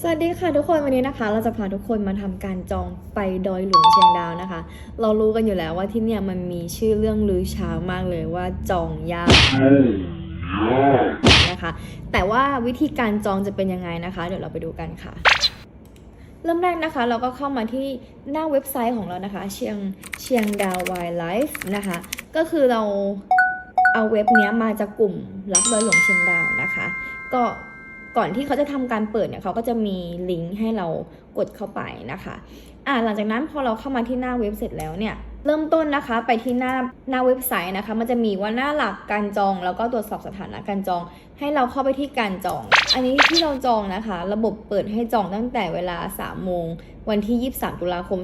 สวัสดีค่ะทุกคนวันนี้นะคะ เราจะพาทุกคนมาทำการจองไปดอยหลวงเชียงดาวนะคะ เรารู้กันอยู่แล้วว่าที่เนี่ยมันมีชื่อเรื่องลือเช้ามากเลยว่าจองยากนะคะ แต่ว่าวิธีการจองจะเป็นยังไงนะคะ เดี๋ยวเราไปดูกันค่ะ เริ่มแรกนะคะ เราก็เข้ามาที่หน้าเว็บไซต์ของเรานะคะ เชียงเชียงดาวไวไลฟ์นะคะ ก็คือเราเอาเว็บเนี้ยมาจากกลุ่มรักดอยหลวงเชียงดาวนะคะ ก็ ก่อนที่เขาจะทำการเปิดเนี่ยเขาก็จะมีลิงก์ให้เรากดเข้าไปนะคะอ่าหลังจากนั้นพอเราเข้ามาที่หน้าเว็บเสร็จแล้วเนี่ยเริ่มต้นนะคะไปที่หน้าหน้าเว็บไซต์นะคะ มันจะมีว่าหน้าหลักการจอง แล้วก็ตรวจสอบสถานะการจอง ให้เราเข้าไปที่การจอง อันนี้ที่เราจองนะคะ ระบบเปิดให้จองตั้งแต่เวลา 3 โมง วันที่ 23 ตุลาคม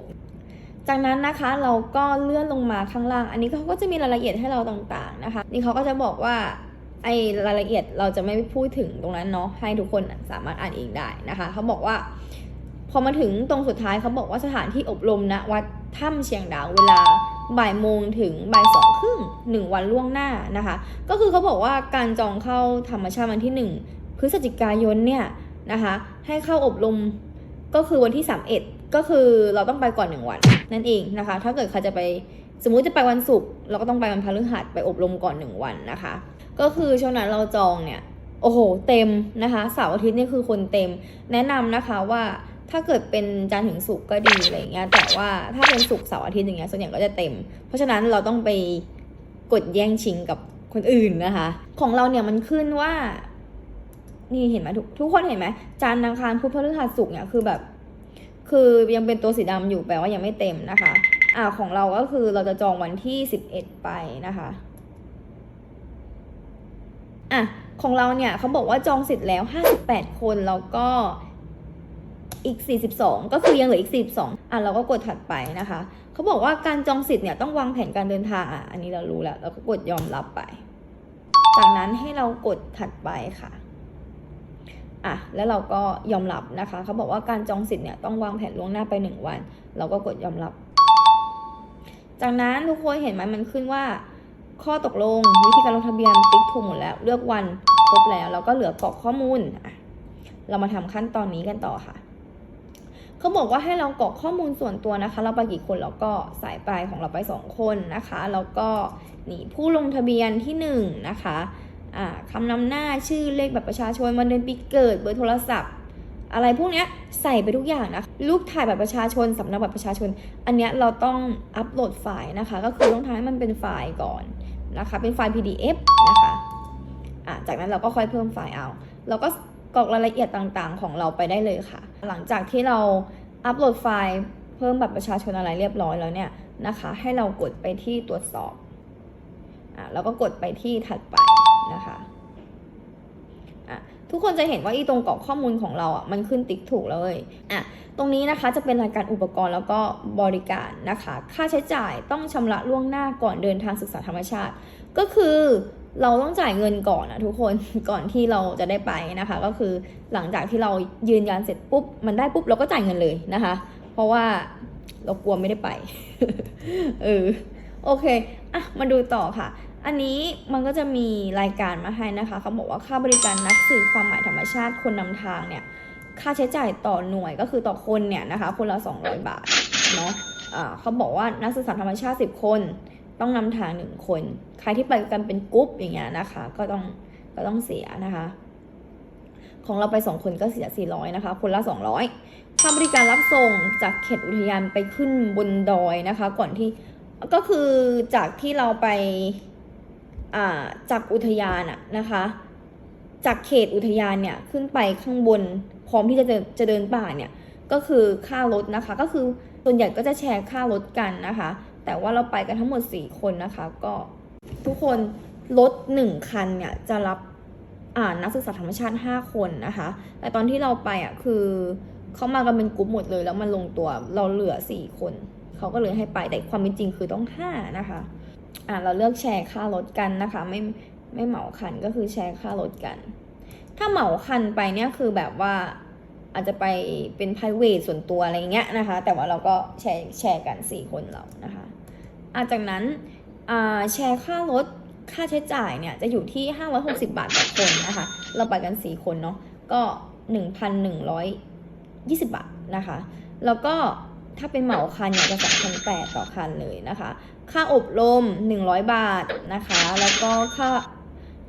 2566 จากนั้นนะคะเราก็เลื่อนลงมาข้างล่าง อันนี้เขาก็จะมีรายละเอียดให้เราต่างๆนะคะ นี่เขาก็จะบอกว่า ไอ้รายละเอียดเราจะไม่พูดถึงตรงนั้นเนาะให้ทุกคนสามารถอ่านเองได้นะคะ เขาบอกว่า พอมาถึงตรงสุดท้ายเขาบอกว่าสถานที่อบรมณวัดถ้ำเชียงดาวเวลาบ่ายโมงถึงบ่ายสองครึ่งหนึ่งวันล่วงหน้านะคะ ก็คือเขาบอกว่าการจองเข้าธรรมชาติวันที่ 1 พฤศจิกายนเนี่ยนะคะให้เข้าอบรมก็คือวันที่ 31 ก็คือเราต้องไปก่อน1วันนั่นเองนะคะ ถ้าเกิดใครจะไปสมมุติจะไปวันศุกร์เราก็ต้องไปวันพฤหัสไปอบรมก่อน1วันนะคะ ก็คือช่วงนั้นเราจองเนี่ย โอ้โห เต็มนะคะเสาร์อาทิตย์นี่คือคนเต็ม แนะนำนะคะว่าถ้าเกิดเป็นจันทร์ถึงศุกร์ก็ดีอะไรเงี้ยแต่ว่าถ้าเป็นศุกร์เสาร์อาทิตย์อย่างเงี้ยส่วนใหญ่ก็จะเต็ม เพราะฉะนั้นเราต้องไปกดแย่งชิงกับคนอื่นนะคะ ของเราเนี่ยมันขึ้นว่านี่เห็นไหมทุกทุกคนเห็นไหมจันทร์อังคารพุธพฤหัสศุกร์เนี่ยคือแบบ คือยังเป็นตัวสีดำอยู่แปลว่ายังไม่เต็มนะคะ อ่าของเราก็คือเราจะจองวันที่สิบเอ็ดไปนะคะ อะของเราเนี่ยเขาบอกว่าจองเสร็จแล้ว 58 คนแล้วก็อีก 42 ก็คือยังเหลืออีก 42 อะเราก็กดถัดไปนะคะเขาบอกว่าการจองสิทธิ์เนี่ยต้องวางแผนการเดินทางอะอันนี้เรารู้แล้วเราก็กดยอมรับไป จากนั้นให้เรากดถัดไปค่ะอะแล้วเราก็ยอมรับนะคะเขาบอกว่าการจองสิทธิ์เนี่ยต้องวางแผนล่วงหน้าไป 1 วัน เราก็กดยอมรับ จากนั้นทุกคนเห็นไหมมันขึ้นว่า ข้อตกลง วิธีการลงทะเบียนติ๊กถูกหมดแล้ว เลือกวันครบแล้ว แล้วก็เหลือกรอกข้อมูล เรามาทำขั้นตอนนี้กันต่อค่ะเขาบอกว่าให้เรากรอกข้อมูลส่วนตัวนะคะ เราไปกี่คนเราก็สายไปของเราไปสองคนนะคะ แล้วก็นี่ผู้ลงทะเบียนที่หนึ่งนะคะคำนำหน้าชื่อเลขบัตรประชาชนวันเดือนปีเกิดเบอร์โทรศัพท์อะไรพวกเนี้ยใส่ไปทุกอย่างนะรูปถ่ายบัตรประชาชนสำเนาบัตรประชาชน อันเนี้ยเราต้องอัปโหลดไฟล์นะคะ ก็คือต้องทำให้มันเป็นไฟล์ก่อน นะคะ เป็นไฟล์ PDF นะคะะจากนั้นเราก็ค่อยเพิ่มไฟล์เอา เราก็กรอกรายละเอียดต่างๆ ของเราไปได้เลยค่ะ หลังจากที่เราอัปโหลดไฟล์เพิ่มบัตรประชาชนอะไรเรียบร้อยแล้วเนี่ยนะคะ ให้เรากดไปที่ตรวจสอบอะแล้วก็กดไปที่ถัดไปนะคะอะ ทุกคนจะเห็นว่าอีตรงกรอกข้อมูลของเราอะมันขึ้นติ๊กถูกเลยอะตรงนี้นะคะจะเป็นรายการอุปกรณ์แล้วก็บริการนะคะ ค่าใช้จ่ายต้องชำระล่วงหน้าก่อนเดินทางศึกษาธรรมชาติ ก็คือเราต้องจ่ายเงินก่อนนะทุกคนก่อนที่เราจะได้ไปนะคะ ก็คือหลังจากที่เรายืนยันเสร็จปุ๊บมันได้ปุ๊บเราก็จ่ายเงินเลยนะคะ เพราะว่าเรากลัวไม่ได้ไปเออโอเคอะมาดูต่อค่ะ อันนี้มันก็จะมีรายการมาให้นะคะเขาบอกว่าค่าบริการนักสื่อความหมายธรรมชาติคนนำทางเนี่ยค่าใช้จ่ายต่อหน่วยก็คือต่อคนเนี่ยนะคะ คนละ 200 บาทเนาะอ่าเขาบอกว่านักศึกษาธรรมชาติ 10 คน ต้องนำทางหนึ่งคน ใครที่ไปกันเป็นกรุ๊ปอย่างเงี้ยนะคะ ก็ต้องก็ต้องเสียนะคะ ของเราไป 2 คนก็เสีย 400 นะคะ คนละ 200 ค่าบริการรับส่งจากเขตอุทยานไปขึ้นบนดอยนะคะ ก่อนที่ก็คือจากที่เราไป จากอุทยานอะนะคะ จากเขตอุทยานเนี่ยขึ้นไปข้างบนพร้อมที่จะเดินจะเดินป่าเนี่ยก็คือค่ารถนะคะ ก็คือส่วนใหญ่ก็จะแชร์ค่ารถกันนะคะ แต่ว่าเราไปกันทั้งหมด 4 คนนะคะ ก็ทุกคนรถ1คันเนี่ยจะรับอ่านักศึกษาธรรมชาติ 5 คนนะคะ แต่ตอนที่เราไปอะคือเขามากันเป็นกลุ่มหมดเลยแล้วมันลงตัวเราเหลือ 4 คน เขาก็เลยให้ไปแต่ความเป็นจริงคือต้อง 5 นะคะ อ่าเราเลือกแชร์ค่ารถกันนะคะ ไม่ไม่เหมาคันก็คือแชร์ค่ารถกัน ถ้าเหมาคันไปเนี่ยคือแบบว่าอาจจะไปเป็น p r i v a t ส่วนตัวอะไรเงี้ยนะคะ แต่ว่าเราก็แชร์แชร์กัน 4 คนเรานะคะอาจากนั้นแชร์ค่ารถค่าใช้จ่ายเนี่ยจะอยู่ที่ 560 บาทต่อคนนะคะ เราไปกัน 4 คนเนาะก็ 1,120 บาทนะคะ แล้วก็ ถ้าเป็นเหมาคันเนี่ยจะ2,800ต่อคันเลยนะคะ ค่าอบรม 100 บาทนะคะ แล้วก็ค่า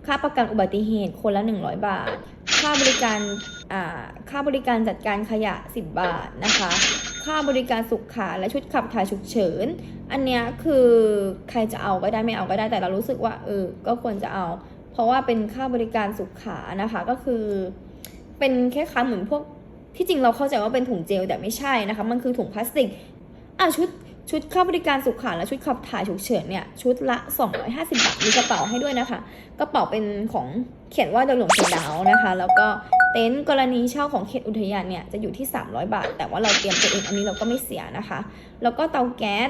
ค่าประกันอุบัติเหตุคนละ 100 บาท ค่าบริการอ่าค่าบริการจัดการขยะ 10 บาทนะคะ ค่าบริการสุขาและชุดขับถ่ายฉุกเฉิน อันเนี้ยคือใครจะเอาก็ได้ไม่เอาก็ได้แต่เรารู้สึกว่าเออก็ควรจะเอา เพราะว่าเป็นค่าบริการสุขานะคะก็คือ เป็นแค่ค้ายๆเหมือนพวก ที่จริงเราเข้าใจว่าเป็นถุงเจลแต่ไม่ใช่นะคะ มันคือถุงพลาสติกอะชุดชุดค่าบริการสุขาและชุดขับถ่ายฉุกเฉินเนี่ยชุดละ 250 บาทมีกระเป๋าให้ด้วยนะคะ กระเป๋าเป็นของเขียนว่าดยหลวงเชียงดาวนะคะ แล้วก็เต็นท์กรณีเช่าของเขตอุทยานเนี่ยจะอยู่ที่ 300 บาท แต่ว่าเราเตรียมตัวเองอันนี้เราก็ไม่เสียนะคะ แล้วก็เตาแก๊ส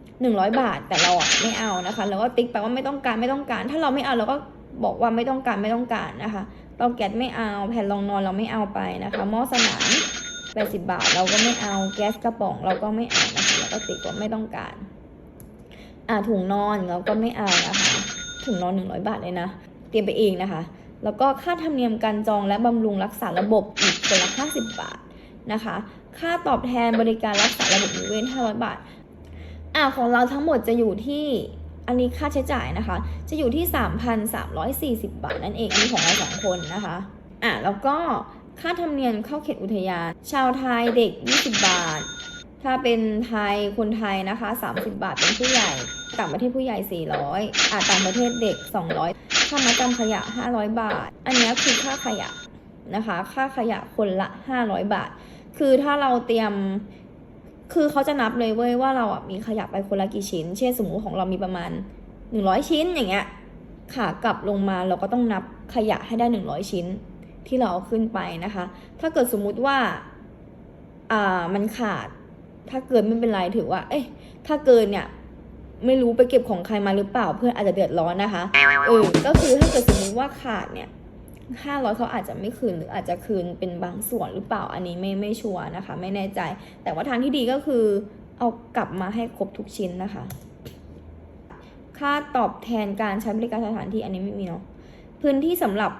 100 บาทแต่เราอะไม่เอานะคะ แล้วก็ติ๊กไปว่าไม่ต้องการไม่ต้องการ ถ้าเราไม่เอาเราก็บอกว่าไม่ต้องการไม่ต้องการนะคะ เตาแก๊สไม่เอา แผ่นรองนอนเราไม่เอาไปนะคะหม้อสนาม80 บาทเราก็ไม่เอาแก๊สกระป๋องเราก็ไม่เอานะคะแล้วก็ติ๊กว่าไม่ต้องการ อ่าถุงนอนเราก็ไม่เอานะคะถุงนอน 100 บาทเลยนะ เตรียมไปเองนะคะ แล้วก็ค่าธรรมเนียมการจองและบำรุงรักษาระบบอีกคนละ50 บาทนะคะ ค่าตอบแทนบริการรักษาระบบนิเวศ500 บาทอ่าของเราทั้งหมดจะอยู่ที่ อันนี้ค่าใช้จ่ายนะคะ จะอยู่ที่ 3,340 บาทนั่นเองอันนี้ของเราสองคนนะคะอ่าแล้วก็ค่าธรรมเนียมเข้าเขตอุทยาน ชาวไทยเด็ก 20 บาท ถ้าเป็นไทยคนไทยนะคะ 30 บาทเป็นผู้ใหญ่ ต่างประเทศผู้ใหญ่ 400อ่าต่างประเทศเด็ก 200 ค่ามาจำขยะ 500 บาท อันนี้คือค่าขยะนะคะ ค่าขยะคนละ 500 บาท คือถ้าเราเตรียม คือเขาจะนับเลยเว้ยว่าเราอะมีขยะไปคนละกี่ชิ้น เช่นสมมุติของเรามีประมาณ 100 ชิ้นอย่างเงี้ยขากลับลงมาเราก็ต้องนับขยะให้ได้ 100 ชิ้นที่เราเอาขึ้นไปนะคะ ถ้าเกิดสมมุติว่าอ่ามันขาด ถ้าเกินไม่เป็นไรถือว่า เอ้ยถ้าเกินเนี่ยไม่รู้ไปเก็บของใครมาหรือเปล่าเพื่อนอาจจะเดือดร้อนนะคะเออก็คือถ้าเกิดสมมุติว่าขาดเนี่ย ห้าร้อยเขาอาจจะไม่คืนหรืออาจจะคืนเป็นบางส่วนหรือเปล่าอันนี้ไม่ไม่ชัวร์นะคะ ไม่แน่ใจ แต่ว่าทางที่ดีก็คือ เอากลับมาให้ครบทุกชิ้นนะคะ ค่าตอบแทนการใช้บริการสถานที่อันนี้ไม่มีเนาะพื้นที่สำหรับ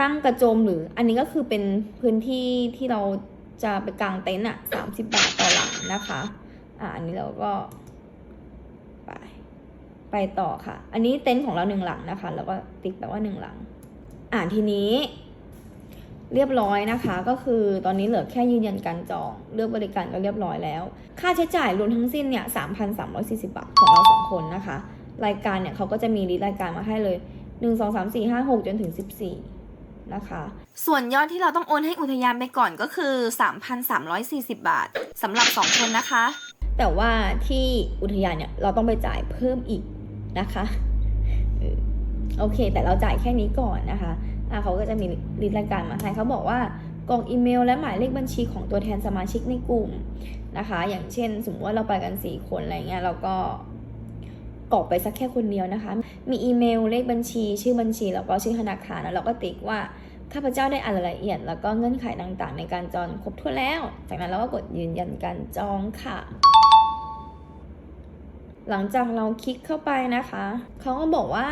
ตั้งกระโจมหรืออันนี้ก็คือเป็นพื้นที่ที่เราจะไปกางเต็นท์อะสามสิบบาทต่อหลังนะคะอ่าอันนี้เราก็ไปไปต่อค่ะ อันนี้เต็นท์ของเราหนึ่งหลังนะคะ แล้วก็ติ๊กแปลว่าหนึ่งหลัง อ่าทีนี้ เรียบร้อยนะคะ ก็คือตอนนี้เหลือแค่ยืนยันการจอง เลือกบริการก็เรียบร้อยแล้ว ค่าใช้จ่ายรวมทั้งสิ้นเนี่ย3,340บาทของเราสองคนนะคะ รายการเนี่ยเขาก็จะมีลิสต์รายการมาให้เลย1 2 3 4 5 6จนถึง14นะคะส่วนยอดที่เราต้องโอนให้อุทยานไปก่อนก็คือ 3,340 บาทสำหรับ 2 คนนะคะ แต่ว่าที่อุทยานเนี่ยเราต้องไปจ่ายเพิ่มอีกนะคะเออ โอเค แต่เราจ่ายแค่นี้ก่อนนะคะอะเขาก็จะมีลิสต์รายการมาให้เขาบอกว่ากรอกอีเมลและหมายเลขบัญชีของตัวแทนสมาชิกในกลุ่มนะคะ อย่างเช่น สมมติว่าเราไปกัน 4 คนอะไรเงี้ยเราก็กรอกไปสักแค่คนเดียวนะคะ มีอีเมลเลขบัญชี ชื่อบัญชีแล้วก็ชื่อธนาคารแล้วเราก็ติ๊กว่าข้าพเจ้าได้อ่านรายละเอียด แล้วก็เงื่อนไขต่างๆ ในการจองครบถ้วนแล้ว จากนั้นเราก็กดยืนยันการจองค่ะ หลังจากเราคลิกเข้าไปนะคะเขาก็บอกว่า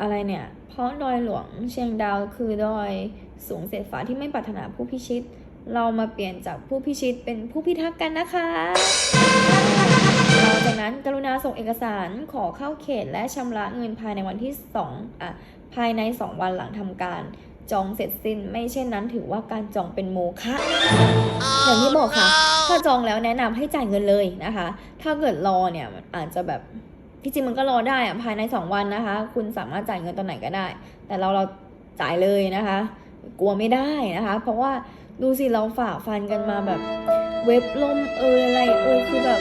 อะไรเนี่ย เพราะดอยหลวงเชียงดาวคือดอยสูงเศษฟ้าที่ไม่ปรารถนาผู้พิชิต เรามาเปลี่ยนจากผู้พิชิตเป็นผู้พิทักษ์กันนะคะ หลังจากนั้นกรุณาส่งเอกสารขอเข้าเขตและชำระเงินภายในวันที่2อะภายใน 2 วันหลังทำการจองเสร็จสิ้น ไม่เช่นนั้นถือว่าการจองเป็นโมฆะอย่างที่บอกค่ะ ถ้าจองแล้วแนะนำให้จ่ายเงินเลยนะคะ ถ้าเกิดรอเนี่ยอาจจะแบบ ที่จริงมันก็รอได้อะภายใน 2 วันนะคะ คุณสามารถจ่ายเงินตอนไหนก็ได้ แต่เราเราจ่ายเลยนะคะ กลัวไม่ได้นะคะ เพราะว่าดูสิเราฝ่าฟันกันมาแบบ เว็บล่มเอยอะไรเอยคือแบบ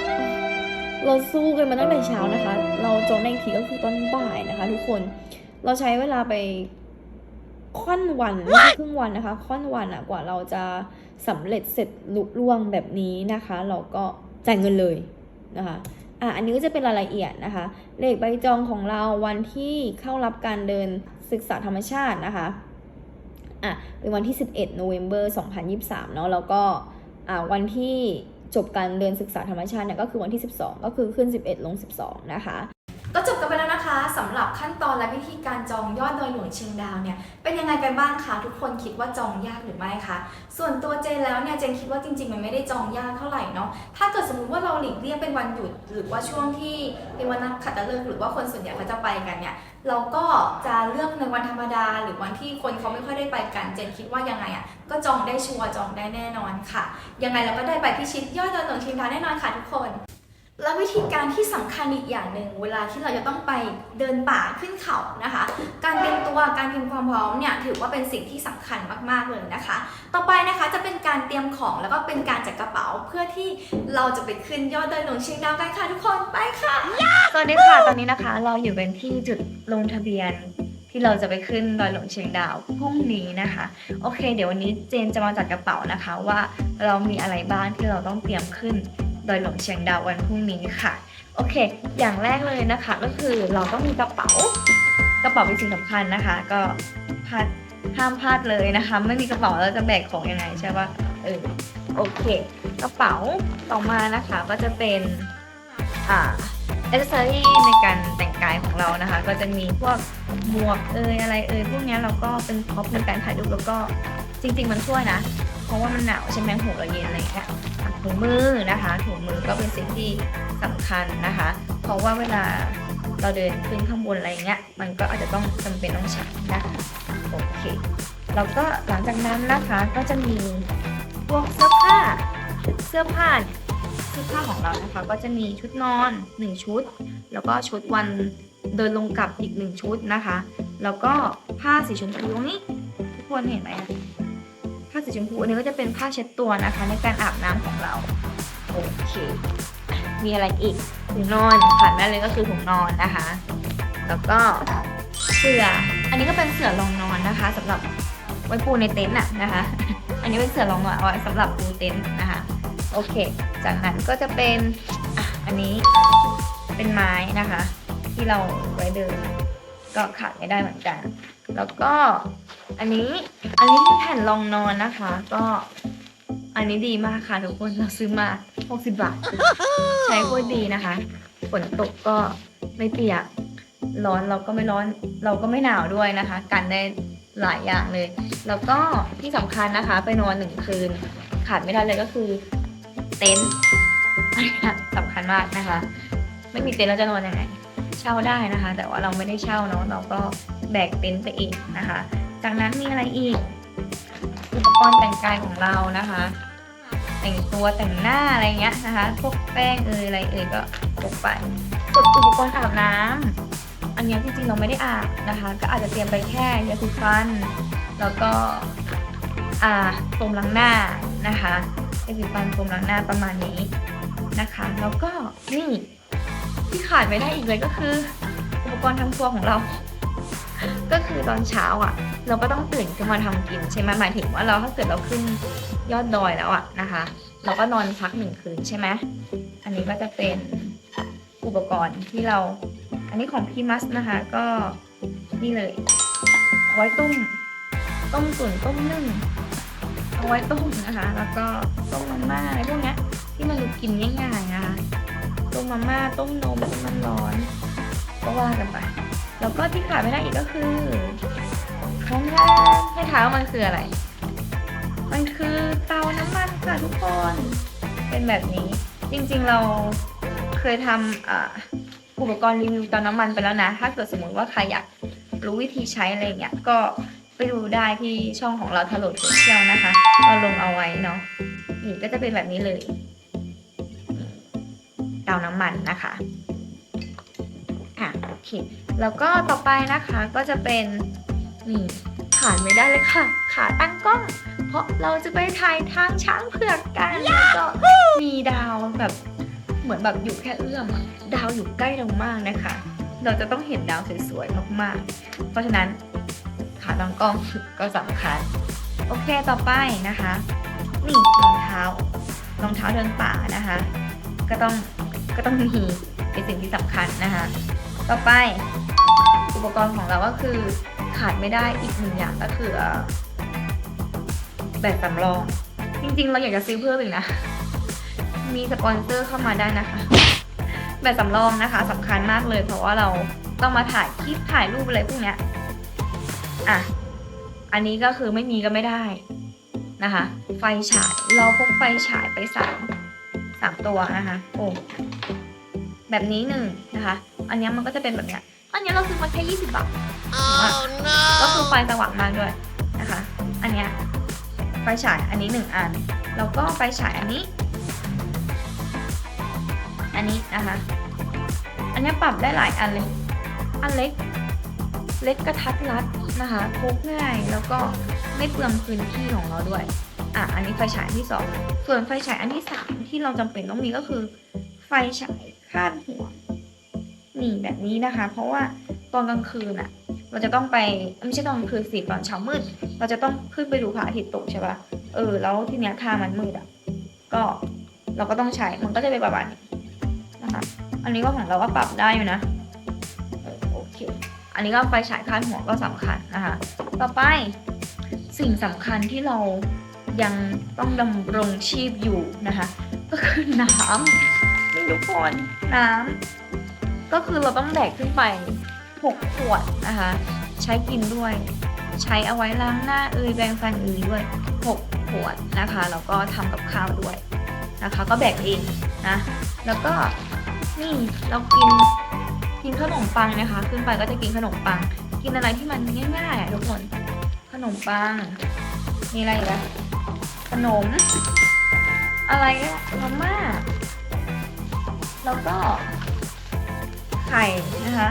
เราสู้กันมาตั้งแต่เช้านะคะ เราจองได้อีกทีก็คือตอนบ่ายนะคะ ทุกคนเราใช้เวลาไปค่อนวันครึ่งวันนะคะ ค่อนวันอะกว่าเราจะสำเร็จเสร็จลุล่วงแบบนี้นะคะ เราก็จ่ายเงินเลยนะคะ อะอันนี้ก็จะเป็นรายละเอียดนะคะ เลขใบจองของเราวันที่เข้ารับการเดินศึกษาธรรมชาตินะคะอะเป็นวันที่ 11 โนเวม ber 2023 เนาะแล้วก็อะวันที่จบการเดินศึกษาธรรมชาติเนี่ยก็คือวันที่ 12 ก็คือขึ้น 11 ลง 12 นะคะ ก็จบกันไปแล้วนะคะสำหรับขั้นตอนและวิธีการจองยอดดอยหลวงเชียงดาวเนี่ยเป็นยังไงกันบ้างคะทุกคนคิดว่าจองยากหรือไม่คะส่วนตัวเจนแล้วเนี่ยเจนคิดว่าจริง ๆ มันไม่ได้จองยากเท่าไหร่เนาะถ้าเกิดสมมติว่าเราหลีกเลี่ยงเป็นวันหยุด หรือว่าช่วงที่เป็นวันนักขัตฤกษ์หรือว่าคนส่วนใหญ่เขาจะไปกันเนี่ยเราก็จะเลือกในวันธรรมดา หรือวันที่คนเขาไม่ค่อยได้ไปกันเจนคิดว่ายังไงอะก็จองได้ชัวร์จองได้แน่นอนค่ะ ยังไงเราก็ได้ไปพิชิตยอดดอยหลวงเชียงดาวแน่นอนค่ะทุกคน และวิธีการที่สำคัญอีกอย่างหนึ่งเวลาที่เราจะต้องไปเดินป่าขึ้นเขานะคะ การเตรียมตัวการเตรียมความพร้อมเนี่ยถือว่าเป็นสิ่งที่สำคัญมากๆเลยนะคะ ต่อไปนะคะจะเป็นการเตรียมของแล้วก็เป็นการจัดกระเป๋าเพื่อที่เราจะไปขึ้นยอดดอยหลวงเชียงดาวกันค่ะทุกคนไปค่ะสวัสดีค่ะตอนนี้นะคะ เราอยู่กันที่จุดลงทะเบียนที่เราจะไปขึ้นดอยหลวงเชียงดาวพรุ่งนี้นะคะ โอเค เดี๋ยววันนี้เจนจะมาจัดกระเป๋านะคะว่าเรามีอะไรบ้างที่เราต้องเตรียมขึ้น ดอยหลวงเชียงดาววันพรุ่งนี้ค่ะ โอเค อย่างแรกเลยนะคะ ก็คือเราต้องมีกระเป๋ากระเป๋าเป็นสิ่งสำคัญนะคะ ก็พลาดห้ามพลาดเลยนะคะ ไม่มีกระเป๋าเราจะแบกของยังไงใช่ปะเออโอเค กระเป๋าต่อมานะคะก็จะเป็นอ่าอ c เซอรี่ในการแต่งกายของเรานะคะ ก็จะมีพวกหมวกเอยอะไรเอยพวกนี้เราก็เป็นพ็อปในการถ่ายรูปแล้วก็จริง ๆ มันช่วยนะ เพราะว่ามันหนาวใช่ไหมหัวเราเย็นอะไรอย่างเงี้ย ถุงมือนะคะ ถุงมือก็เป็นสิ่งที่สำคัญนะคะ เพราะว่าเวลาเราเดินขึ้นข้างบนอะไรเงี้ย มันก็อาจจะต้องจำเป็นต้องใช้นะคะโอเคแล้วก็หลังจากนั้นนะคะก็จะมีพวกเสื้อผ้า เสื้อผ้าเสื้อผ้าของเรานะคะ ก็จะมีชุดนอน 1 ชุด แล้วก็ชุดวันเดินลงกลับอีก 1 ชุดนะคะ แล้วก็ผ้าสีชมพูตรงนี้ทุกคนเห็นไหมอะาสีชมพูอันนี้ก็จะเป็นผ้าเช็ดตัวนะคะ ในการอาบน้ำของเรา โอเค มีอะไรอีกถุงนอนขาดไม่ได้เลยก็คือถุงนอนนะคะ แล้วก็เสื่อ อันนี้ก็เป็นเสื่อรองนอนนะคะสำหรับไว้ปูในเต็นท์อะนะคะ อันนี้เป็นเสื่อรองนอนเอาไว้สำหรับปูเต็นท์นะคะ โอเค จากนั้นก็จะเป็นอ,อันนี้เป็นไม้นะคะ ที่เราไว้เดินก็ขาดไม่ได้เหมือนกัน แล้วก็ อันนี้อันนี้เป็นแผ่นรองนอนนะคะ ก็อันนี้ดีมากค่ะทุกคนเราซื้อมา 60 บาท ใช้โคตรดีนะคะฝนตกก็ไม่เปียก ร้อนเราก็ไม่ร้อน เราก็ไม่หนาวด้วยนะคะ กันได้หลายอย่างเลย แล้วก็ที่สำคัญนะคะ ไปนอนหนึ่งคืน ขาดไม่ได้เลยก็คือ เต็นท์อันนี้สำคัญมากนะคะ ไม่มีเต็นท์เราจะนอนยังไง เช่าได้นะคะ แต่ว่าเราไม่ได้เช่าเนาะเราก็แบกเต็นท์ไปเองนะคะ จากนั้นมีอะไรอีก อุปกรณ์แต่งกายของเรานะคะ แต่งตัวแต่งหน้าอะไรเงี้ยนะคะ พวกแป้งเอยอะไรเอยก็พกไปส่วนอุปกรณ์อาบน้ำอันเนี้ยจริงๆเราไม่ได้อาบนะคะ ก็อาจจะเตรียมไปแค่ยาสีฟัน แล้วก็อ่าโฟมล้างหน้านะคะยาสีฟันโฟมล้างหน้าประมาณนี้นะคะ แล้วก็นี่ที่ขาดไม่ได้อีกเลยก็คือ อุปกรณ์ทำครัวของเรา ก็คือตอนเช้าอะ เราก็ต้องตื่นขึ้นมาทำกินใช่ไหมหมายถึงว่าเราถ้าเกิดเราขึ้นยอดดอยแล้วอะนะคะ เราก็นอนพักหนึ่งคืนใช่ไหมอันนี้ก็จะเป็นอุปกรณ์ที่เรา อันนี้ของพี่มัสนะคะ ก็นี่เลยเอาไว้ต้มต้มตุ๋นต้มนึ่งเอาไว้ต้มนะคะ แล้วก็ต้มมาม่าอะไรพวกนี้ที่มันกินง่ายๆนะคะต้มมาม่าต้มนมต้มน้ำร้อนก็ว่ากันไป แล้วก็ที่ขาดไม่ได้อีกก็คือของแท้ให้ถามว่ามันคืออะไร มันคือเตาน้ำมันค่ะทุกคน เป็นแบบนี้ จริงๆเราเคยทำอ่าอุปกรณ์รีวิวเตาน้ำมันไปแล้วนะ ถ้าเกิดสมมติว่าใครอยากรู้วิธีใช้อะไรเงี้ย ก็ไปดูได้ที่ช่องของเราทะโหลดโซเชียลนะคะ เราลงเอาไว้เนาะนี่ก็จะเป็นแบบนี้เลยเตาน้ำมันนะคะ เค แล้วก็ต่อไปนะคะก็จะเป็นนี่ขาดไม่ได้เลยค่ะ ขาตั้งกล้อง เพราะเราจะไปถ่ายทางช้างเผือกกันแล้วก็มีดาวแบบเหมือนแบบอยู่แค่เอื้อมอะดาวอยู่ใกล้เรามากนะคะ เราจะต้องเห็นดาวสวยๆมากๆ เพราะฉะนั้นขาตั้งกล้องก็สำคัญโอเคต่อไปนะคะนี่รองเท้ารองเท้าเดินป่านะคะ ก็ต้องก็ต้องมีเป็นสิ่งที่สำคัญนะคะ ต่อไปอุปกรณ์ของเราก็คือขาดไม่ได้อีกหนึ่งอย่างก็คือแบตสำรอง จริงๆ เราอยากจะซื้อเพิ่มอีกนะ มีสปอนเซอร์เข้ามาได้นะคะ แบแบสำรองนะคะสำคัญมากเลย เพราะว่าเราต้องมาถ่ายคลิปถ่ายรูปอะไรพวกเนี้ยอะอันนี้ก็คือไม่มีก็ไม่ได้นะคะ ไฟฉายเราพกไฟฉายไปสามสามตัวนะคะโอ้แบบนี้หนึ่งนะคะ อันเนี้ยมันก็จะเป็นแบบเนี้ยอันเนี้ยเราซื้อมาแค่ยี่สิบบาทก็คือไฟสว่างมากด้วยนะคะ อันเนี้ยไฟฉายอันนี้หนึ่งอัน แล้วก็ไฟฉายอันนี้ อันนี้นะคะ อันเนี้ยปรับได้หลายอันเลย อันเล็ก เล็กกระทัดรัดนะคะพกง่ายแล้วก็ไม่เปลืองพื้นที่ของเราด้วย อะ อันนี้ไฟฉายอันที่สองส่วนไฟฉายอันที่สามที่เราจำเป็นต้องมีก็คือ ไฟฉายคาดหัว นี่แบบนี้นะคะ เพราะว่าตอนกลางคืนอะเราจะต้องไปไม่ใช่ตอนกลางคืนสิตอนเช้ามืด เราจะต้องขึ้นไปดูพระอาทิตย์ตกใช่ปะเออแล้วทีเนี้ยทางมันมืดอะก็เราก็ต้องใช้มันก็จะเป็นประมาณนี้นะคะอันนี้ก็ของเราก็ปรับได้อยู่นะเออโอเคอันนี้ก็ไฟฉายคาดหัวก็สำคัญนะคะต่อไปสิ่งสำคัญที่เรายังต้องดำรงชีพอยู่นะคะ ก็คือน้ำนี่ทุกคนน้ำ ก็คือเราต้องแบกขึ้นไป 6 ขวดนะคะ ใช้กินด้วย ใช้เอาไว้ล้างหน้าเอยแปรงฟันเอยด้วย 6 ขวดนะคะแล้วก็ทำกับข้าวด้วยนะคะ ก็แบกเองนะ แล้วก็นี่เรากินกินขนมปังนะคะ ขึ้นไปก็จะกินขนมปัง กินอะไรที่มันง่ายๆทุกคนขนมปัง มีอะไรอีกอะขนม อะไรเนี่ยมาม่าแล้วก็ ไข่นะคะ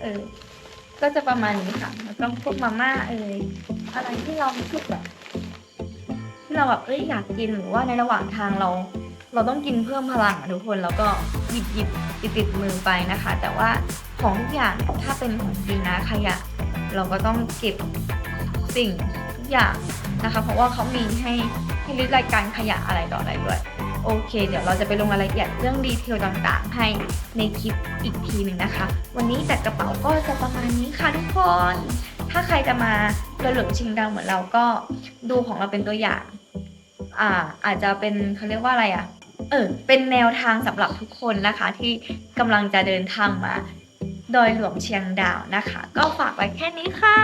เออ ก็จะประมาณนี้ค่ะ แล้วก็พวกมาม่าเอยอะไรที่เราคิดแบบ ที่เราแบบเอ้ยอยากกินหรือว่าในระหว่างทางเรา เราต้องกินเพิ่มพลังอะทุกคนแล้วก็หยิบหยิบติดติดมือไปนะคะ แต่ว่าของทุกอย่างถ้าเป็นของกินนะขยะ เราก็ต้องเก็บสิ่งทุกอย่างนะคะ เพราะว่าเขามีให้ให้ลิสต์รายการขยะอะไรต่ออะไรด้วย โอเค เดี๋ยวเราจะไปลงรายละเอียดเรื่องดีเทลต่างๆ ให้ในคลิปอีกทีหนึ่งนะคะ วันนี้จัดกระเป๋าก็จะประมาณนี้ค่ะทุกคน ถ้าใครจะมารือเหลืองชิงดาวเหมือนเราก็ดูของเราเป็นตัวอย่าง อ่าอาจจะเป็นเขาเรียกว่าอะไรอะ เออเป็นแนวทางสำหรับทุกคนนะคะ ที่กำลังจะเดินทางมาดอยหลวงเชียงดาวนะคะ ก็ฝากไว้แค่นี้ค่ะ